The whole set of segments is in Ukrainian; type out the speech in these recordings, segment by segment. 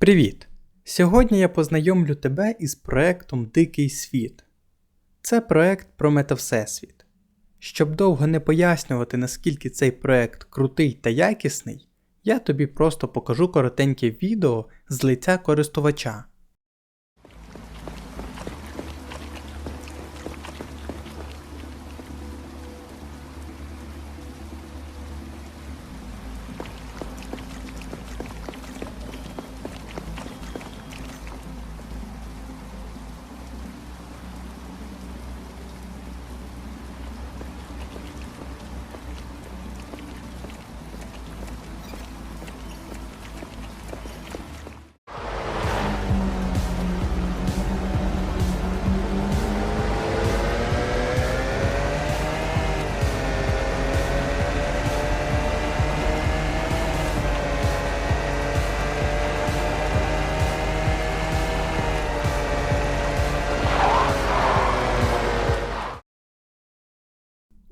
Привіт! Сьогодні я познайомлю тебе із проектом Дикий світ. Це проект про метавсесвіт. Щоб довго не пояснювати, наскільки цей проект крутий та якісний, я тобі просто покажу коротеньке відео з лиця користувача.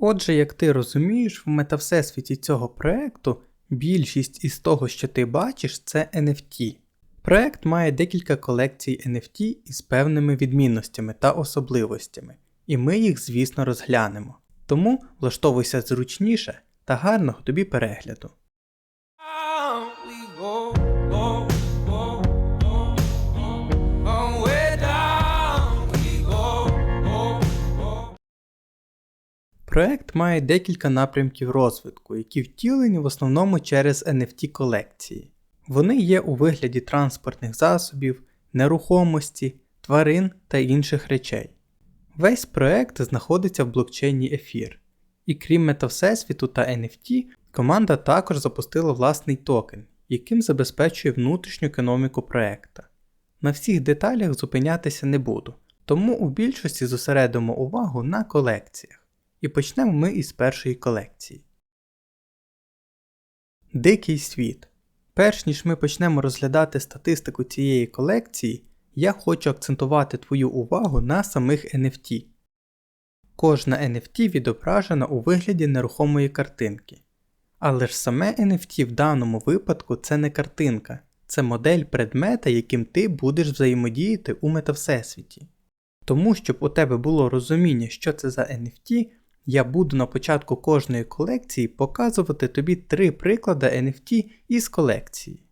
Отже, як ти розумієш, в метавсесвіті цього проекту більшість із того, що ти бачиш, це NFT. Проект має декілька колекцій NFT із певними відмінностями та особливостями, і ми їх, звісно, розглянемо. Тому влаштовуйся зручніше та гарного тобі перегляду. Проект має декілька напрямків розвитку, які втілені в основному через NFT колекції. Вони є у вигляді транспортних засобів, нерухомості, тварин та інших речей. Весь проект знаходиться в блокчейні Ефір. І крім метавсесвіту та NFT, команда також запустила власний токен, яким забезпечує внутрішню економіку проекта. На всіх деталях зупинятися не буду, тому у більшості зосередимо увагу на колекціях. І почнемо ми із першої колекції. Дикий світ. Перш ніж ми почнемо розглядати статистику цієї колекції, я хочу акцентувати твою увагу на самих NFT. Кожна NFT відображена у вигляді нерухомої картинки. Але ж саме NFT в даному випадку це не картинка, це модель предмета, яким ти будеш взаємодіяти у метавсесвіті. Тому, щоб у тебе було розуміння, що це за NFT, я буду на початку кожної колекції показувати тобі три приклади NFT із колекції.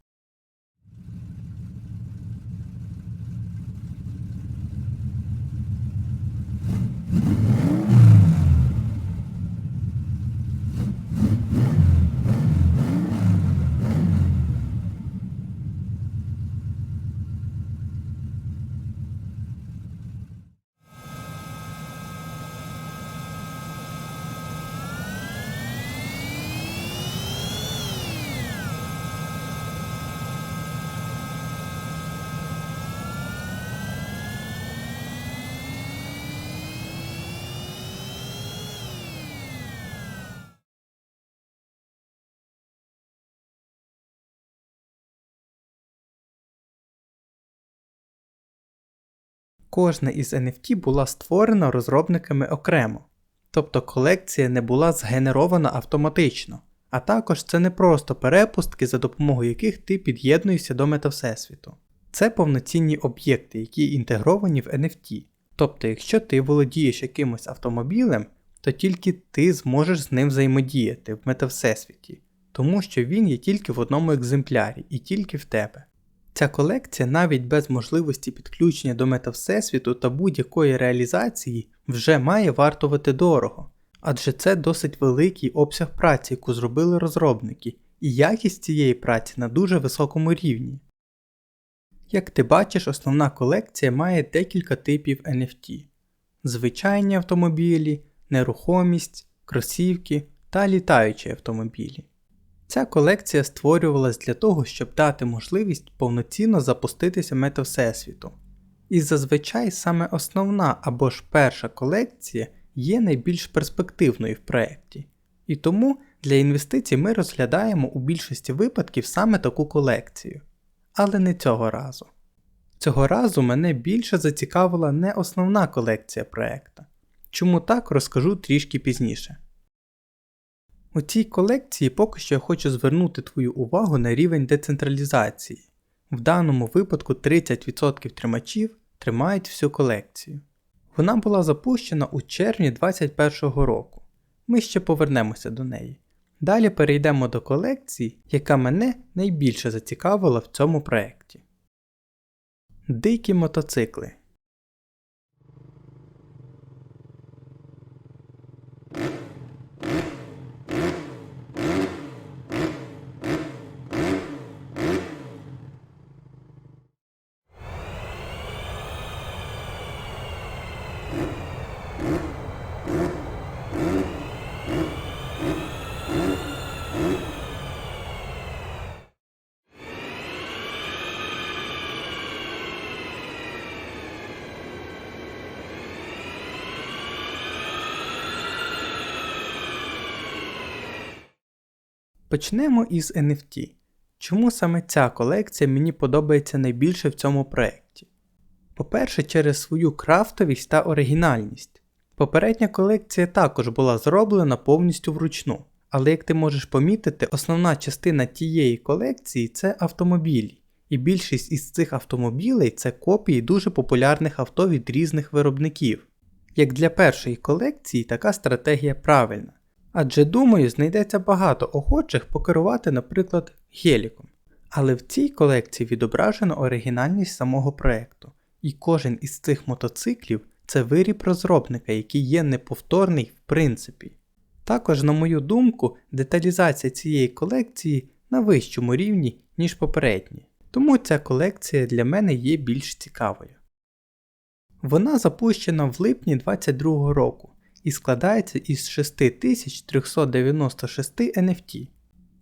Кожна із NFT була створена розробниками окремо, тобто колекція не була згенерована автоматично, а також це не просто перепустки, за допомогою яких ти під'єднуєшся до метавсесвіту. Це повноцінні об'єкти, які інтегровані в NFT. Тобто, якщо ти володієш якимось автомобілем, то тільки ти зможеш з ним взаємодіяти в метавсесвіті, тому що він є тільки в одному екземплярі і тільки в тебе. Ця колекція навіть без можливості підключення до метавсесвіту та будь-якої реалізації вже має вартувати дорого, адже це досить великий обсяг праці, яку зробили розробники, і якість цієї праці на дуже високому рівні. Як ти бачиш, основна колекція має декілька типів NFT: звичайні автомобілі, нерухомість, кросівки та літаючі автомобілі. Ця колекція створювалась для того, щоб дати можливість повноцінно запуститися метавсесвіту. І зазвичай саме основна або ж перша колекція є найбільш перспективною в проєкті. І тому для інвестицій ми розглядаємо у більшості випадків саме таку колекцію. Але не цього разу. Цього разу мене більше зацікавила не основна колекція проєкта. Чому так розкажу трішки пізніше. У цій колекції поки що я хочу звернути твою увагу на рівень децентралізації. В даному випадку 30% тримачів тримають всю колекцію. Вона була запущена у червні 2021 року. Ми ще повернемося до неї. Далі перейдемо до колекції, яка мене найбільше зацікавила в цьому проєкті. Дикі мотоцикли. Почнемо із NFT. Чому саме ця колекція мені подобається найбільше в цьому проєкті? По-перше, через свою крафтовість та оригінальність. Попередня колекція також була зроблена повністю вручну, але як ти можеш помітити, основна частина тієї колекції це автомобілі, і більшість із цих автомобілей це копії дуже популярних авто від різних виробників. Як для першої колекції, така стратегія правильна. Адже думаю, знайдеться багато охочих покерувати, наприклад, геліком. Але в цій колекції відображено оригінальність самого проекту, і кожен із цих мотоциклів це виріб розробника, який є неповторний в принципі. Також, на мою думку, деталізація цієї колекції на вищому рівні, ніж попередні, тому ця колекція для мене є більш цікавою. Вона запущена в липні 2022 року і складається із 6396 NFT.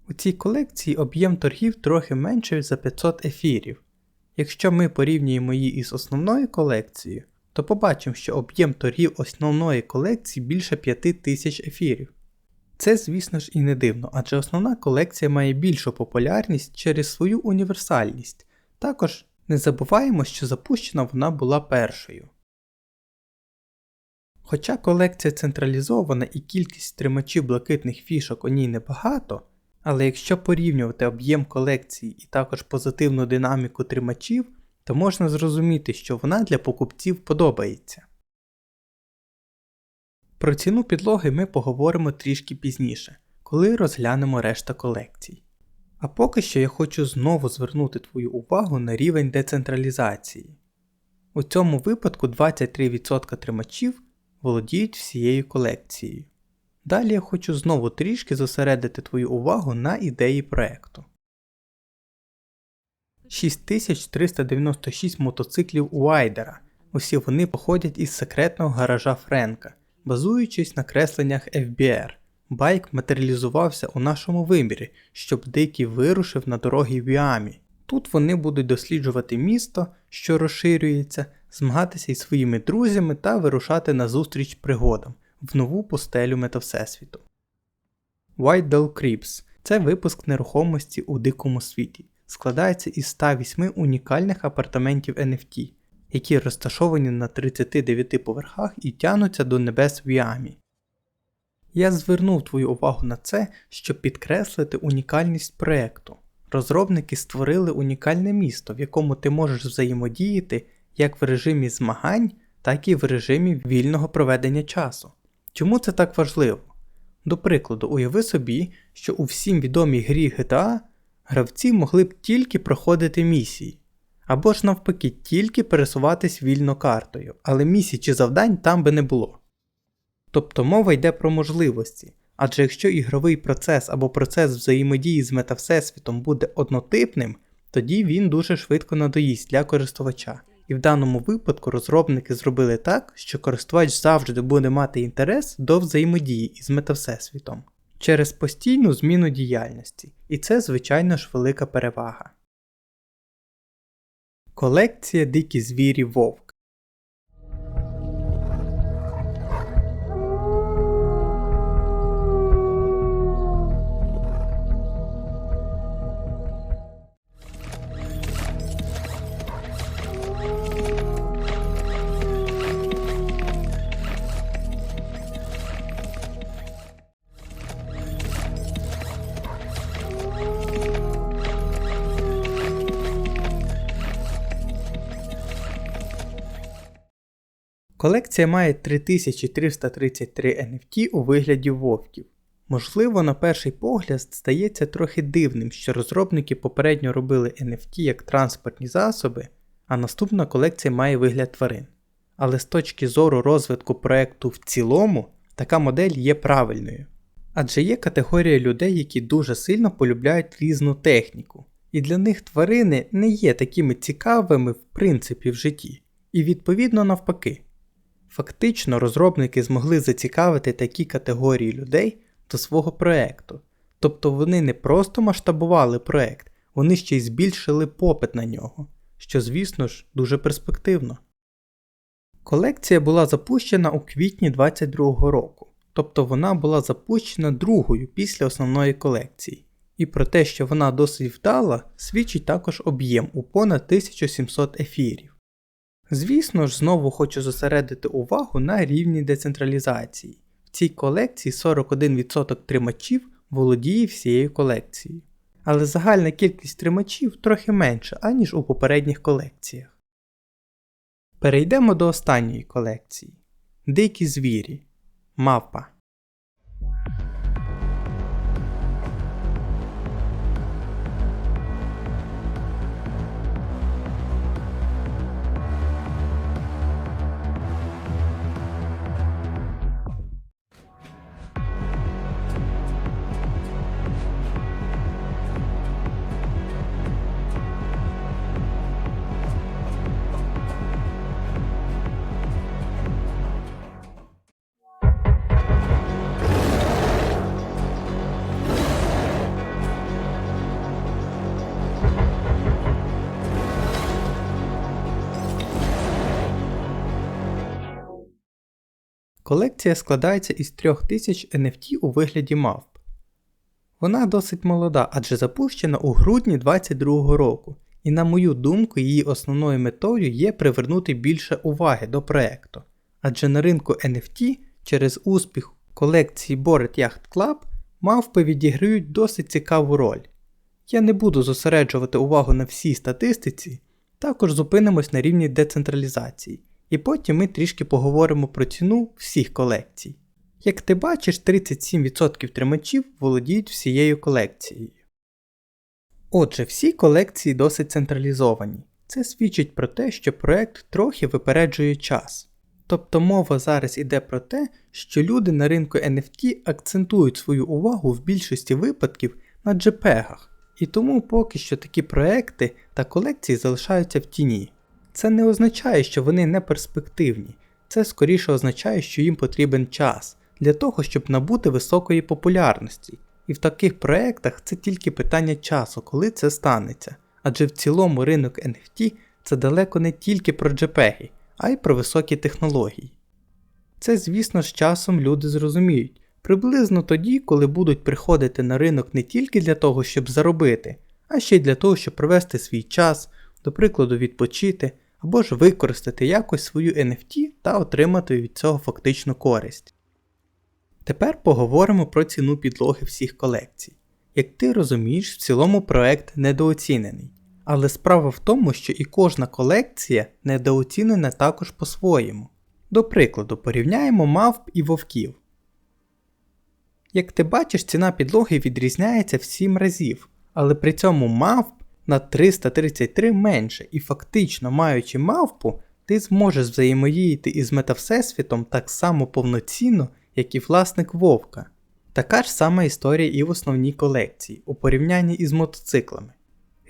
У цій колекції об'єм торгів трохи менший за 500 ефірів. Якщо ми порівнюємо її із основною колекцією, то побачимо, що об'єм торгів основної колекції більше 5000 ефірів. Це, звісно ж, і не дивно, адже основна колекція має більшу популярність через свою універсальність. Також не забуваємо, що запущена вона була першою. Хоча колекція централізована і кількість тримачів блакитних фішок у ній небагато, але якщо порівнювати об'єм колекції і також позитивну динаміку тримачів, то можна зрозуміти, що вона для покупців подобається. Про ціну підлоги ми поговоримо трішки пізніше, коли розглянемо решта колекцій. А поки що я хочу знову звернути твою увагу на рівень децентралізації. У цьому випадку 23% тримачів володіють всією колекцією. Далі я хочу знову трішки зосередити твою увагу на ідеї проекту. 6396 мотоциклів Уайдера. Усі вони походять із секретного гаража Френка, базуючись на кресленнях FBR. Байк матеріалізувався у нашому вимірі, щоб Дикий вирушив на дороги в Іамі. Тут вони будуть досліджувати місто, що розширюється, змагатися із своїми друзями та вирушати на зустріч пригодам в нову постелю метавсесвіту. White Doll Creeps це випуск нерухомості у дикому світі. Складається із 108 унікальних апартаментів NFT, які розташовані на 39 поверхах і тянуться до небес в Ямі. Я звернув твою увагу на це, щоб підкреслити унікальність проєкту. Розробники створили унікальне місто, в якому ти можеш взаємодіяти як в режимі змагань, так і в режимі вільного проведення часу. Чому це так важливо? До прикладу, уяви собі, що у всім відомій грі GTA гравці могли б тільки проходити місії, або ж навпаки, тільки пересуватись вільно картою, але місій чи завдань там би не було. Тобто мова йде про можливості, адже якщо ігровий процес або процес взаємодії з метавсесвітом буде однотипним, тоді він дуже швидко надоїсть для користувача. І в даному випадку розробники зробили так, що користувач завжди буде мати інтерес до взаємодії із метавсесвітом через постійну зміну діяльності, і це, звичайно ж, велика перевага. Колекція Дикі звірі Вовк Колекція має 3333 NFT у вигляді вовків. Можливо, на перший погляд стається трохи дивним, що розробники попередньо робили NFT як транспортні засоби, а наступна колекція має вигляд тварин. Але з точки зору розвитку проекту в цілому, така модель є правильною. Адже є категорія людей, які дуже сильно полюбляють різну техніку, і для них тварини не є такими цікавими в принципі в житті, і відповідно навпаки. Фактично, розробники змогли зацікавити такі категорії людей до свого проекту. Тобто вони не просто масштабували проект, вони ще й збільшили попит на нього, що, звісно ж, дуже перспективно. Колекція була запущена у квітні 2022 року, тобто вона була запущена другою після основної колекції. І про те, що вона досить вдала, свідчить також об'єм у понад 1700 ефірів. Звісно ж, знову хочу зосередити увагу на рівні децентралізації. В цій колекції 41% тримачів володіє всією колекцією. Але загальна кількість тримачів трохи менша, аніж у попередніх колекціях. Перейдемо до останньої колекції. Дикі звірі. Мавпа. Колекція складається із 3000 NFT у вигляді мавп. Вона досить молода, адже запущена у грудні 2022 року, і на мою думку, її основною метою є привернути більше уваги до проекту. Адже на ринку NFT через успіх колекції Bored Yacht Club мавпи відіграють досить цікаву роль. Я не буду зосереджувати увагу на всій статистиці, також зупинимось на рівні децентралізації, і потім ми трішки поговоримо про ціну всіх колекцій. Як ти бачиш, 37% тримачів володіють всією колекцією. Отже, всі колекції досить централізовані. Це свідчить про те, що проект трохи випереджує час. Тобто мова зараз іде про те, що люди на ринку NFT акцентують свою увагу в більшості випадків на JPEG, і тому поки що такі проекти та колекції залишаються в тіні. Це не означає, що вони не перспективні, це скоріше означає, що їм потрібен час для того, щоб набути високої популярності. І в таких проектах це тільки питання часу, коли це станеться. Адже в цілому ринок NFT це далеко не тільки про JPEG, а й про високі технології. Це, звісно, з часом люди зрозуміють, приблизно тоді, коли будуть приходити на ринок не тільки для того, щоб заробити, а ще й для того, щоб провести свій час, до прикладу, відпочити або ж використати якось свою NFT та отримати від цього фактичну користь. Тепер поговоримо про ціну підлоги всіх колекцій. Як ти розумієш, в цілому проект недооцінений. Але справа в тому, що і кожна колекція недооцінена також по-своєму. До прикладу, порівняємо мавп і вовків. Як ти бачиш, ціна підлоги відрізняється в 7 разів, але при цьому мавп на 333 менше, і фактично маючи мавпу, ти зможеш взаємодіяти із метавсесвітом так само повноцінно, як і власник вовка. Така ж сама історія і в основній колекції, у порівнянні із мотоциклами.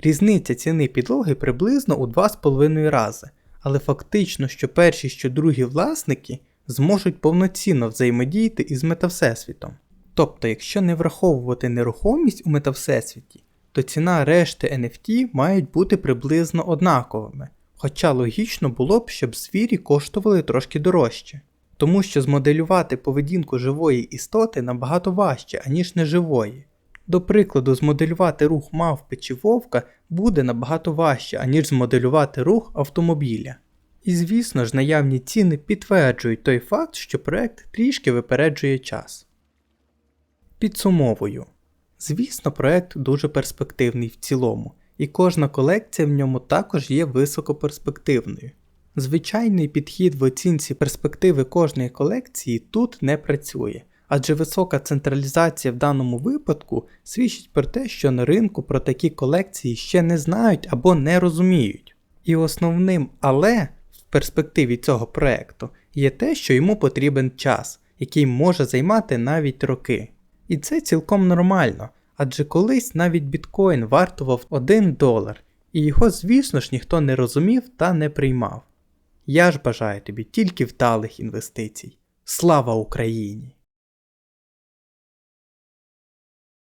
Різниця ціни підлоги приблизно у 2,5 рази, але фактично, що перші, що другі власники зможуть повноцінно взаємодіяти із метавсесвітом. Тобто, якщо не враховувати нерухомість у метавсесвіті, то ціна решти NFT мають бути приблизно однаковими, хоча логічно було б, щоб звірі коштували трошки дорожче. Тому що змоделювати поведінку живої істоти набагато важче, аніж неживої. До прикладу, змоделювати рух мавпи чи вовка буде набагато важче, аніж змоделювати рух автомобіля. І звісно ж, наявні ціни підтверджують той факт, що проект трішки випереджує час. Підсумовую. Звісно, проект дуже перспективний в цілому, і кожна колекція в ньому також є високоперспективною. Звичайний підхід в оцінці перспективи кожної колекції тут не працює, адже висока централізація в даному випадку свідчить про те, що на ринку про такі колекції ще не знають або не розуміють. І основним але в перспективі цього проекту є те, що йому потрібен час, який може займати навіть роки. І це цілком нормально, адже колись навіть біткоін вартував 1 долар, і його, звісно ж, ніхто не розумів та не приймав. Я ж бажаю тобі тільки вдалих інвестицій. Слава Україні!